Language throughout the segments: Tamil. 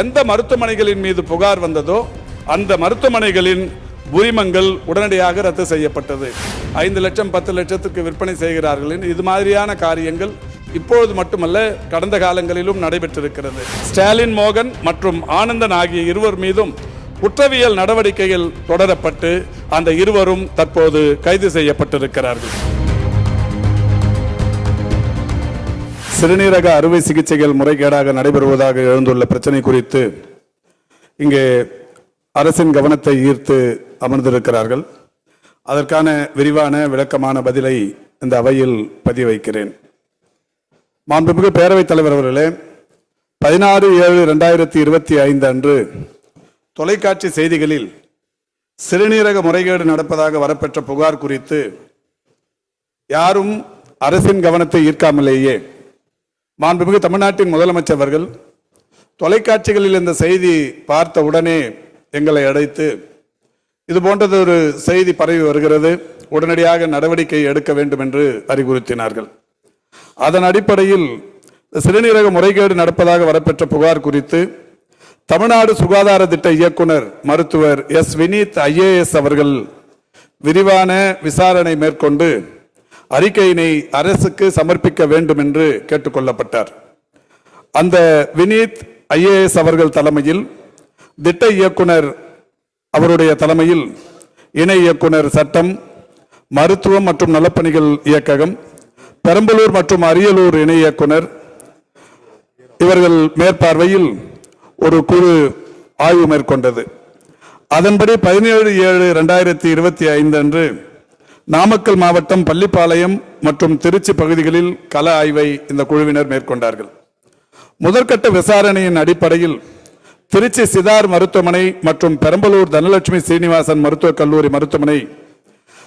எந்த மருத்துவமனைகளின் மீது புகார் வந்ததோ அந்த மருத்துவமனைகளின் உரிமங்கள் உடனடியாக ரத்து செய்யப்பட்டது. ஐந்து லட்சம் பத்து லட்சத்துக்கு விற்பனை செய்கிறார்கள். இது மாதிரியான காரியங்கள் இப்பொழுது மட்டுமல்ல கடந்த காலங்களிலும் நடைபெற்றிருக்கிறது. ஸ்டாலின் மோகன் மற்றும் ஆனந்தன் ஆகிய இருவர் மீதும் குற்றவியல் நடவடிக்கைகள் தொடரப்பட்டு அந்த இருவரும் தற்போது கைது செய்யப்பட்டிருக்கிறார்கள். சிறுநீரக அறுவை சிகிச்சைகள் முறைகேடாக நடைபெறுவதாக எழுந்துள்ள பிரச்சனை குறித்து இங்கே அரசின் கவனத்தை ஈர்த்து அமர்ந்திருக்கிறார்கள். அதற்கான விரிவான விளக்கமான பதிலை இந்த அவையில் பதிவு வைக்கிறேன் மாண்புமிகு பேரவைத் தலைவர் அவர்களே பதினாறு ஏழு ரெண்டாயிரத்தி இருபத்தி ஐந்து அன்று தொலைக்காட்சி செய்திகளில் சிறுநீரக முறைகேடு நடப்பதாக வரப்பெற்ற புகார் குறித்து யாரும் அரசின் கவனத்தை ஈர்க்காமலேயே மாண்புமிகு தமிழ்நாட்டின் முதலமைச்சர் அவர்கள் தொலைக்காட்சிகளில் இந்த செய்தி பார்த்த உடனே எங்களை அழைத்து இது போன்றது ஒரு செய்தி பரவி வருகிறது. உடனடியாக நடவடிக்கை எடுக்க வேண்டும் என்று அறிவுறுத்தினார்கள். அதன் அடிப்படையில் சிறுநீரக முறைகேடு நடப்பதாக வரப்பெற்ற புகார் குறித்து தமிழ்நாடு சுகாதார திட்ட இயக்குனர் மருத்துவர் எஸ் வினீத் ஐஏஎஸ் அவர்கள் விரிவான விசாரணை மேற்கொண்டு அறிக்கையினை அரசுக்கு சமர்ப்பிக்க வேண்டும் என்று கேட்டுக்கொள்ளப்பட்டார். அந்த வினீத் ஐஏஎஸ் அவர்கள் தலைமையில் திட்ட இயக்குனர் அவருடைய தலைமையில் இணை இயக்குனர் சட்டம் மருத்துவம் மற்றும் நலப்பணிகள் இயக்ககம் பெரம்பலூர் மற்றும் அரியலூர் இணை இயக்குனர் இவர்கள் மேற்பார்வையில் ஒரு குழு ஆய்வு மேற்கொண்டது. அதன்படி பதினேழு ஏழு ரெண்டாயிரத்தி இருபத்தி ஐந்து அன்று நாமக்கல் மாவட்டம் பள்ளிப்பாளையம் மற்றும் திருச்சி பகுதிகளில் கள ஆய்வை இந்த குழுவினர் மேற்கொண்டார்கள். முதற்கட்ட விசாரணையின் அடிப்படையில் திருச்சி சிதார் மருத்துவமனை மற்றும் பெரம்பலூர் தனலட்சுமி சீனிவாசன் மருத்துவக் கல்லூரி மருத்துவமனை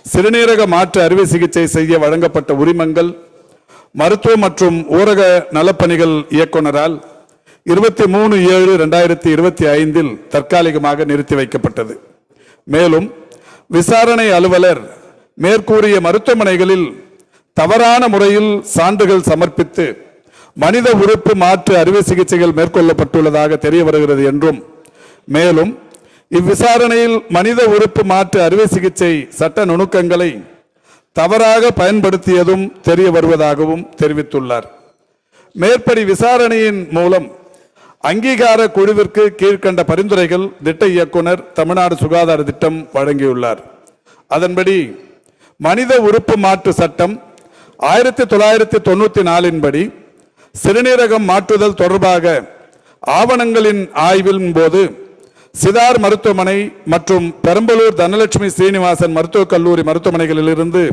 சிறுநீரக மாற்று அறுவை சிகிச்சை செய்ய வழங்கப்பட்ட உரிமங்கள் மருத்துவ மற்றும் ஊரக நலப்பணிகள் இயக்குனரால் இருபத்தி மூணு ஏழு ரெண்டாயிரத்தி இருபத்தி ஐந்தில் தற்காலிகமாக நிறுத்தி வைக்கப்பட்டது. மேலும் விசாரணை அலுவலர் மேற்கூறிய மருத்துவமனைகளில் தவறான முறையில் சான்றுகள் சமர்ப்பித்து மனித உறுப்பு மாற்று அறுவை சிகிச்சைகள் மேற்கொள்ளப்பட்டுள்ளதாக தெரிய வருகிறது என்றும் மேலும் இவ்விசாரணையில் மனித உறுப்பு மாற்று அறுவை சிகிச்சை சட்ட நுணுக்கங்களை தவறாக பயன்படுத்தியதும் தெரிய வருவதாகவும் தெரிவித்துள்ளார். மேற்படி விசாரணையின் மூலம் அங்கீகார குழுவிற்கு கீழ்க்கண்ட பரிந்துரைகள் திட்ட இயக்குனர் தமிழ்நாடு சுகாதார திட்டம் வழங்கியுள்ளார். அதன்படி மனித உறுப்பு மாற்று சட்டம் ஆயிரத்தி தொள்ளாயிரத்தி தொண்ணூத்தி நாலின் படி சிறுநீரகம் மாற்றுதல் தொடர்பாக ஆவணங்களின் ஆய்வின் போது சிதார் மருத்துவமனை மற்றும் பெரம்பலூர் தனலட்சுமி சீனிவாசன் மருத்துவக் கல்லூரி மருத்துவமனைகளிலிருந்து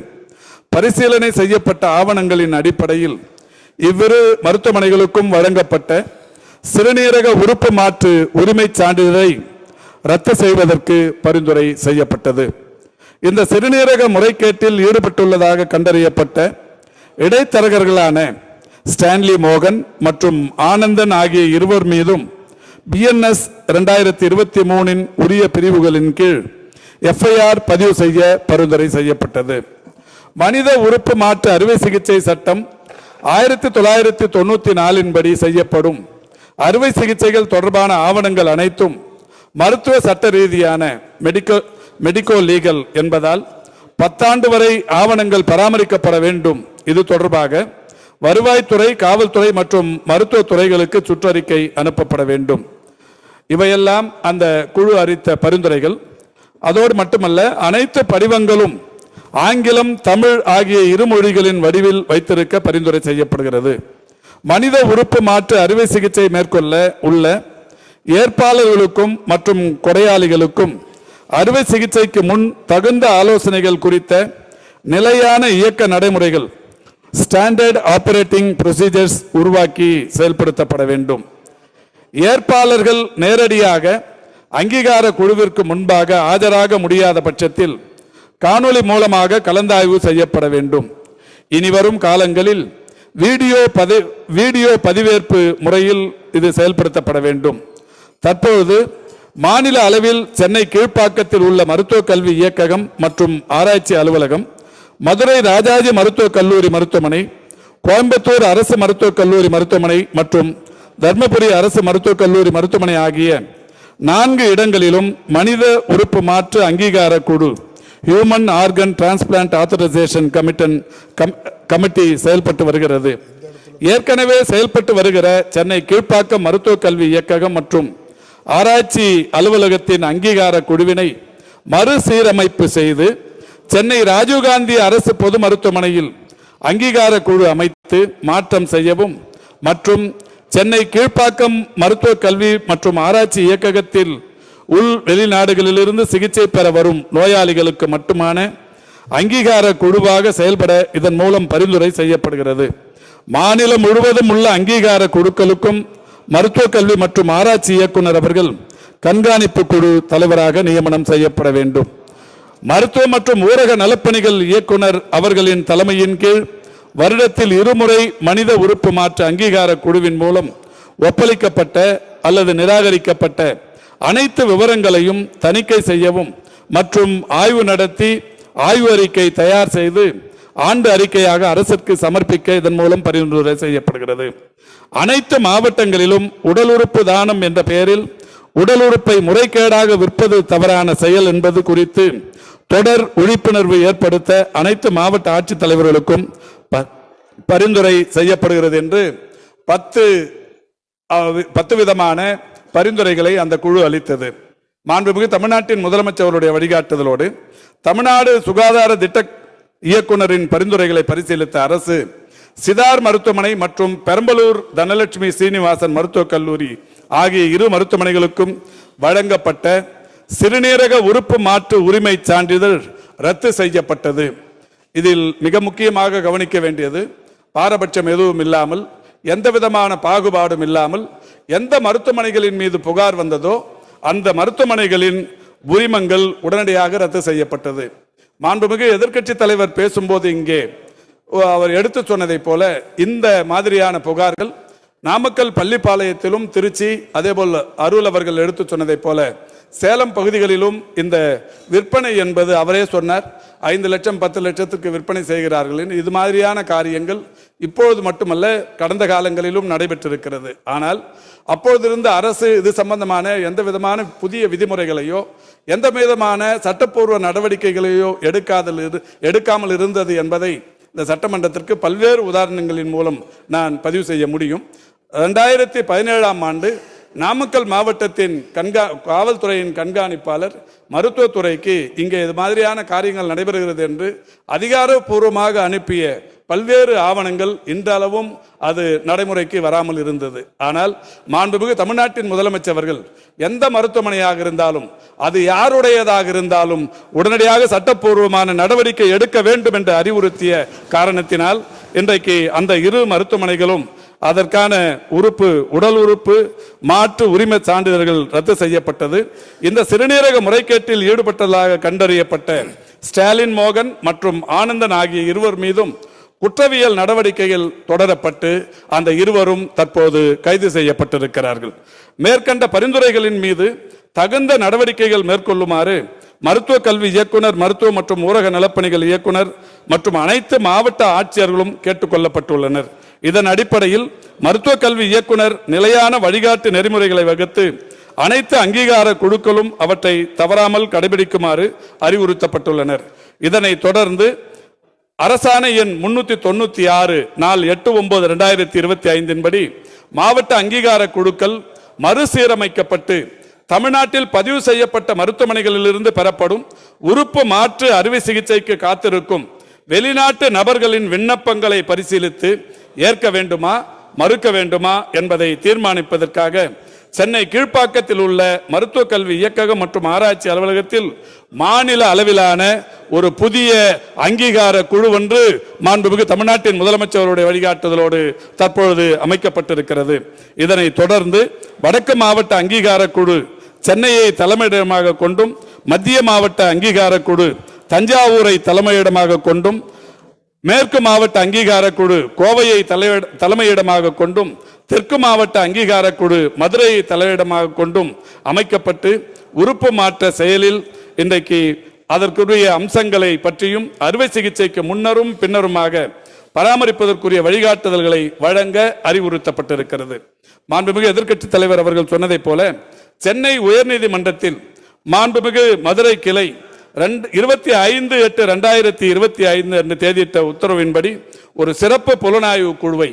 பரிசீலனை செய்யப்பட்ட ஆவணங்களின் அடிப்படையில் இவ்விரு மருத்துவமனைகளுக்கும் வழங்கப்பட்ட சிறுநீரக உறுப்பு மாற்று உரிமைச் சான்றிதழை ரத்து செய்வதற்கு பரிந்துரை செய்யப்பட்டது. இந்த சிறுநீரக முறைகேட்டில் ஈடுபட்டுள்ளதாக கண்டறியப்பட்ட இடைத்தரகர்களான ஸ்டான்லி மோகன் மற்றும் ஆனந்தன் ஆகிய இருவர் மீதும் பிஎன்எஸ் இரண்டாயிரத்தி இருபத்தி மூணின் உரிய பிரிவுகளின் கீழ் எஃப்ஐஆர் பதிவு செய்ய பரிந்துரை செய்யப்பட்டது. மனித உறுப்பு மாற்று அறுவை சிகிச்சை சட்டம் ஆயிரத்தி தொள்ளாயிரத்தி தொண்ணூற்றி நாலின் படி செய்யப்படும். அறுவை சிகிச்சைகள் தொடர்பான ஆவணங்கள் அனைத்தும் மருத்துவ சட்ட ரீதியான மெடிக்கல் மெடிக்கோ லீகல் என்பதால் பத்தாண்டு வரை ஆவணங்கள் பராமரிக்கப்பட வேண்டும். இது தொடர்பாக வருவாய்த்துறை காவல்துறை மற்றும் மருத்துவ துறைகளுக்கு சுற்றறிக்கை அனுப்பப்பட வேண்டும். இவையெல்லாம் அந்த குழு அறித்த பரிந்துரைகள். அதோடு மட்டுமல்ல அனைத்து படிவங்களும் ஆங்கிலம் தமிழ் ஆகிய இரு மொழிகளின் வடிவில் வைத்திருக்க பரிந்துரை செய்யப்படுகிறது. மனித உறுப்பு மாற்று அறுவை சிகிச்சை மேற்கொள்ள உள்ள ஏற்பாளர்களுக்கும் மற்றும் கொடையாளிகளுக்கும் அறுவை சிகிச்சைக்கு முன் தகுந்த ஆலோசனைகள் குறித்த நிலையான இயக்க நடைமுறைகள் ஸ்டாண்டர்ட் ஆபரேட்டிங் ப்ரொசீஜர்ஸ் உருவாக்கி செயல்படுத்தப்பட வேண்டும். ஏற்பாளர்கள் நேரடியாக அங்கீகார குழுவிற்கு முன்பாக ஆஜராக முடியாத பட்சத்தில் காணொளி மூலமாக கலந்தாய்வு செய்யப்பட வேண்டும். இனி வரும் காலங்களில் வீடியோ பதி வீடியோ பதிவேற்பு முறையில் இது செயல்படுத்தப்பட வேண்டும். தற்பொழுது மாநில அளவில் சென்னை கீழ்ப்பாக்கத்தில் உள்ள மருத்துவக் கல்வி இயக்ககம் மற்றும் ஆராய்ச்சி அலுவலகம் மதுரை ராஜாஜி மருத்துவக் கல்லூரி மருத்துவமனை கோயம்புத்தூர் அரசு மருத்துவக் கல்லூரி மருத்துவமனை மற்றும் தர்மபுரி அரசு மருத்துவக் கல்லூரி மருத்துவமனை ஆகிய நான்கு இடங்களிலும் மனித உறுப்பு மாற்று அங்கீகார குழு ஹியூமன் ஆர்கன் டிரான்ஸ்பிளான்ட் ஆத்தரைசேஷன் கமிட்டன் கமிட்டி செயல்பட்டு வருகிறது. ஏற்கனவே செயல்பட்டு வருகிற சென்னை கீழ்ப்பாக்கம் மருத்துவக் கல்வி இயக்ககம் மற்றும் ஆராய்ச்சி அலுவலகத்தின் அங்கீகார குழுவினை மறுசீரமைப்பு செய்து சென்னை ராஜீவ்காந்தி அரசு பொது மருத்துவமனையில் அங்கீகார குழு அமைத்து மாற்றம் செய்யவும் மற்றும் சென்னை கீழ்ப்பாக்கம் மருத்துவக் கல்வி மற்றும் ஆராய்ச்சி இயக்ககத்தில் உள் வெளிநாடுகளிலிருந்து சிகிச்சை பெற வரும் நோயாளிகளுக்கு மட்டுமான அங்கீகார குழுவாக செயல்பட இதன் மூலம் பரிந்துரை செய்யப்படுகிறது. மாநிலம் முழுவதும் உள்ள அங்கீகார குழுக்களுக்கும் மருத்துவ கல்வி மற்றும் ஆராய்ச்சி இயக்குனர் அவர்கள் கண்காணிப்பு குழு தலைவராக நியமனம் செய்யப்பட வேண்டும். மருத்துவ மற்றும் ஊரக நலப்பணிகள் இயக்குனர் அவர்களின் தலைமையின் கீழ் வருடத்தில் இருமுறை மனித உறுப்பு மாற்று அங்கீகார குழுவின் மூலம் ஒப்பளிக்கப்பட்ட அல்லது நிராகரிக்கப்பட்ட அனைத்து விவரங்களையும் தணிக்கை செய்யவும் மற்றும் ஆய்வு நடத்தி ஆய்வு அறிக்கை தயார் செய்து ஆண்டு அறிக்கையாக அரசிற்கு சமர்ப்பிக்க இதன் மூலம் பரிந்துரை செய்யப்படுகிறது. அனைத்து மாவட்டங்களிலும் உடல் உறுப்பு தானம் என்ற பெயரில் உடல் உறுப்பை முறைகேடாக விற்பது தவறான செயல் என்பது குறித்து தொடர் விழிப்புணர்வு ஏற்படுத்த அனைத்து மாவட்ட ஆட்சித்தலைவர்களுக்கும் ப- பரிந்துரை செய்யப்படுகிறது என்று பத்து பத்து விதமான பரிந்துரைகளை அந்த குழு அளித்தது. மாண்புமிகு தமிழ்நாட்டின் முதலமைச்சருடைய வழிகாட்டுதலோடு தமிழ்நாடு சுகாதார திட்ட இயக்குனரின் பரிந்துரைகளை பரிசீலித்த அரசு சிதார் மருத்துவமனை மற்றும் பெரம்பலூர் தனலட்சுமி சீனிவாசன் மருத்துவக் கல்லூரி ஆகிய இரு மருத்துவமனைகளுக்கும் வழங்கப்பட்ட சிறுநீரக உறுப்பு மாற்று உரிமை சான்றிதழ் ரத்து செய்யப்பட்டது. இதில் மிக முக்கியமாக கவனிக்க வேண்டியது பாரபட்சம் எதுவும் இல்லாமல் எந்த விதமான பாகுபாடும் இல்லாமல் எந்த மருத்துவமனைகளின் மீது புகார் வந்ததோ அந்த மருத்துவமனைகளின் உரிமங்கள் உடனடியாக ரத்து செய்யப்பட்டது. மாண்புமிகு எதிர்க்கட்சி தலைவர் பேசும்போது இங்கே அவர் எடுத்து சொன்னதைப் போல இந்த மாதிரியான புகார்கள் நாமக்கல் பள்ளிப்பாளையத்திலும் திருச்சி அதேபோல் அருள் அவர்கள் எடுத்து சொன்னதைப் போல சேலம் பகுதிகளிலும் இந்த விற்பனை என்பது அவரே சொன்னார். ஐந்து லட்சம் பத்து லட்சத்துக்கு விற்பனை செய்கிறார்கள். இது மாதிரியான காரியங்கள் இப்பொழுது மட்டுமல்ல கடந்த காலங்களிலும் நடைபெற்றிருக்கிறது. ஆனால் அப்பொழுதிருந்து அரசு இது சம்பந்தமான எந்த விதமான புதிய விதிமுறைகளையோ எந்த விதமான சட்டப்பூர்வ நடவடிக்கைகளையோ எடுக்காதல் இரு- எடுக்காமல் இருந்தது என்பதை இந்த சட்டமன்றத்திற்கு பல்வேறு உதாரணங்களின் மூலம் நான் பதிவு செய்ய முடியும். ரெண்டாயிரத்தி பதினேழாம் ஆண்டு நாமக்கல் மாவட்டத்தின் கண்கா காவல்துறையின் கண்காணிப்பாளர் மருத்துவத்துறைக்கு இங்கே இது மாதிரியான காரியங்கள் நடைபெறுகிறது என்று அதிகாரப்பூர்வமாக அனுப்பிய பல்வேறு ஆவணங்கள் இன்றளவும் அது நடைமுறைக்கு வராமல் இருந்தது. ஆனால் மாண்புமிகு தமிழ்நாட்டின் முதலமைச்சர் அவர்கள் எந்த மருத்துவமனையாக இருந்தாலும் அது யாருடையதாக இருந்தாலும் உடனடியாக சட்டப்பூர்வமான நடவடிக்கை எடுக்க வேண்டும் என்று அறிவுறுத்திய காரணத்தினால் இன்றைக்கு அந்த இரு மருத்துவமனைகளும் அதற்கான உறுப்பு உடல் உறுப்பு மாற்று உரிமை சான்றிதழ்கள் ரத்து செய்யப்பட்டது. இந்த சிறுநீரக முறைகேட்டில் ஈடுபட்டதாக கண்டறியப்பட்ட ஸ்டாலின் மோகன் மற்றும் ஆனந்தன் ஆகிய இருவர் மீதும் குற்றவியல் நடவடிக்கைகள் தொடரப்பட்டு அந்த இருவரும் தற்போது கைது செய்யப்பட்டிருக்கிறார்கள். மேற்கண்ட பரிந்துரைகளின் மீது தகுந்த நடவடிக்கைகள் மேற்கொள்ளுமாறு மருத்துவ கல்வி இயக்குனர் மருத்துவ மற்றும் ஊரக நலப்பணிகள் இயக்குனர் மற்றும் அனைத்து மாவட்ட ஆட்சியர்களும் கேட்டுக்கொள்ளப்பட்டுள்ளனர் இதன் அடிப்படையில் மருத்துவ கல்வி இயக்குனர் நிலையான வழிகாட்டு நெறிமுறைகளை வகுத்து அனைத்து அங்கீகார குழுக்களும் அவற்றை தவறாமல் கடைபிடிக்குமாறு அறிவுறுத்தப்பட்டுள்ளனர். இதனைத் தொடர்ந்து அரசாணை எண் முன்னூத்தி தொண்ணூத்தி ஆறு நாள் எட்டு ஒன்பது ரெண்டாயிரத்தி இருபத்தி ஐந்தின் படி மாவட்ட அங்கீகார குழுக்கள் மறுசீரமைக்கப்பட்டு தமிழ்நாட்டில் பதிவு செய்யப்பட்ட மருத்துவமனைகளிலிருந்து பெறப்படும் உறுப்பு மாற்று அறுவை சிகிச்சைக்கு காத்திருக்கும் வெளிநாட்டு நபர்களின் விண்ணப்பங்களை பரிசீலித்து ஏற்க வேண்டுமா மறுக்க வேண்டுமா என்பதை தீர்மானிப்பதற்காக சென்னை கீழ்ப்பாக்கத்தில் உள்ள மருத்துவக் கல்வி இயக்ககம் மற்றும் ஆராய்ச்சி அலுவலகத்தில் மாநில அளவிலான ஒரு புதிய அங்கீகார குழு ஒன்று மாண்புமிகு தமிழ்நாட்டின் முதலமைச்சருடைய வழிகாட்டுதலோடு தற்பொழுது அமைக்கப்பட்டிருக்கிறது. இதனை தொடர்ந்து வடக்கு மாவட்ட அங்கீகார குழு சென்னையை தலைமையிடமாக கொண்டும் மத்திய மாவட்ட அங்கீகார குழு தஞ்சாவூரை தலைமையிடமாக கொண்டும் மேற்கு மாவட்ட அங்கீகார குழு கோவையை தலைமையிடமாக கொண்டும் தெற்கு மாவட்ட அங்கீகார குழு மதுரையை தலைமையிடமாக கொண்டும் அமைக்கப்பட்டு உறுப்பு மாற்ற செயலில் இன்றைக்கு அதற்குரிய அம்சங்களை பற்றியும் அறுவை சிகிச்சைக்கு முன்னரும் பின்னருமாக பராமரிப்பதற்குரிய வழிகாட்டுதல்களை வழங்க அறிவுறுத்தப்பட்டிருக்கிறது. மாண்புமிகு எதிர்க்கட்சித் தலைவர் அவர்கள் சொன்னதைப் போல சென்னை உயர்நீதிமன்றத்தில் மாண்புமிகு மதுரை கிளை ரெண்டு இருபத்தி ஐந்து எட்டு ரெண்டாயிரத்தி இருபத்தி ஐந்து அன்று தேதியிட்ட உத்தரவின்படி ஒரு சிறப்பு புலனாய்வு குழுவை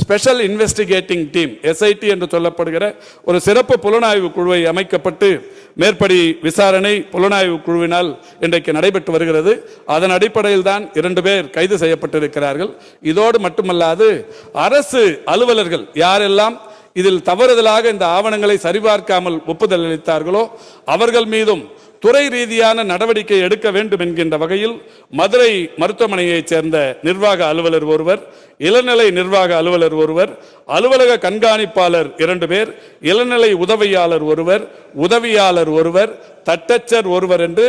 ஸ்பெஷல் இன்வெஸ்டிகேட்டிங் டீம் எஸ்ஐடி என்று சொல்லப்படுகிற ஒரு சிறப்பு புலனாய்வு குழுவை அமைக்கப்பட்டு மேற்படி விசாரணை புலனாய்வு குழுவினால் இன்றைக்கு நடைபெற்று வருகிறது. அதன் அடிப்படையில் தான் இரண்டு பேர் கைது செய்யப்பட்டிருக்கிறார்கள். இதோடு மட்டுமல்லாது அரசு அலுவலர்கள் யாரெல்லாம் இதில் தவறுதலாக இந்த ஆவணங்களை சரிபார்க்காமல் ஒப்புதல் அளித்தார்களோ அவர்கள் மீதும் துறை ரீதியான நடவடிக்கை எடுக்க வேண்டும் என்கின்ற வகையில் மதுரை மருத்துவமனையைச் சேர்ந்த நிர்வாக அலுவலர் ஒருவர் இளநிலை நிர்வாக அலுவலர் ஒருவர் அலுவலக கண்காணிப்பாளர் இரண்டு பேர் இளநிலை உதவியாளர் ஒருவர் உதவியாளர் ஒருவர் தட்டச்சர் ஒருவர் என்று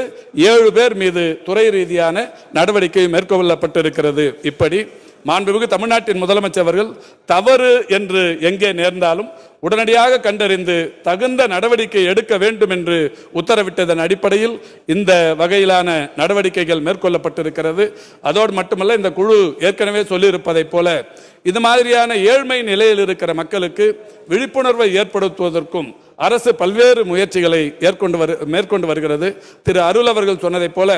ஏழு பேர் மீது துறை ரீதியான நடவடிக்கை மேற்கொள்ளப்பட்டிருக்கிறது. இப்படி மாண்புமிகு தமிழ்நாட்டின் முதலமைச்சர் அவர்கள் தவறு என்று எங்கே நேர்ந்தாலும் உடனடியாக கண்டறிந்து தகுந்த நடவடிக்கை எடுக்க வேண்டும் என்று உத்தரவிட்டதன் அடிப்படையில் இந்த வகையிலான நடவடிக்கைகள் மேற்கொள்ளப்பட்டிருக்கிறது. அதோடு மட்டுமல்ல இந்த குழு ஏற்கனவே சொல்லியிருப்பதைப் போல இது மாதிரியான ஏழ்மை நிலையில் இருக்கிற மக்களுக்கு விழிப்புணர்வை ஏற்படுத்துவதற்கும் அரசு பல்வேறு முயற்சிகளை ஏற்கொண்டு வரு மேற்கொண்டு வருகிறது. திரு அருள் அவர்கள் சொன்னதைப் போல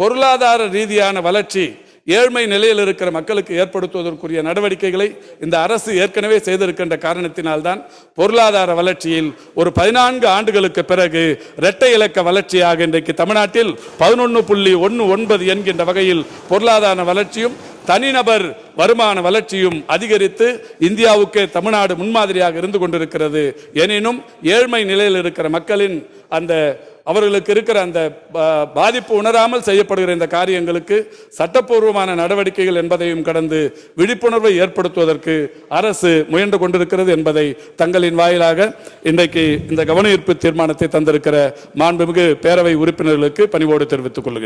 பொருளாதார ரீதியான வளர்ச்சி ஏழ்மை நிலையில் இருக்கிற மக்களுக்கு ஏற்படுத்துவதற்குரிய நடவடிக்கைகளை இந்த அரசு ஏற்கனவே செய்திருக்கின்ற காரணத்தினால்தான் பொருளாதார வளர்ச்சியில் ஒரு பதினான்கு ஆண்டுகளுக்கு பிறகு இரட்டை இலக்க வளர்ச்சியாக இன்றைக்கு தமிழ்நாட்டில் பதினொன்று புள்ளி ஒன்று ஒன்பது என்கின்ற வகையில் பொருளாதார வளர்ச்சியும் தனிநபர் வருமான வளர்ச்சியும் அதிகரித்து இந்தியாவுக்கு தமிழ்நாடு முன்மாதிரியாக இருந்து கொண்டிருக்கிறது. எனினும் ஏழ்மை நிலையில் இருக்கிற மக்களின் அந்த அவர்களுக்கு இருக்கிற அந்த பாதிப்பு உணராமல் செய்யப்படுகிற இந்த காரியங்களுக்கு சட்டப்பூர்வமான நடவடிக்கைகள் என்பதையும் கடந்து விழிப்புணர்வை ஏற்படுத்துவதற்கு அரசு முயன்று கொண்டிருக்கிறது என்பதை தங்களின் வாயிலாக இன்றைக்கு இந்த கவனஈர்ப்பு தீர்மானத்தை தந்திருக்கிற மாண்புமிகு பேரவை உறுப்பினர்களுக்கு பணிவோடு தெரிவித்துக் கொள்கிறேன்.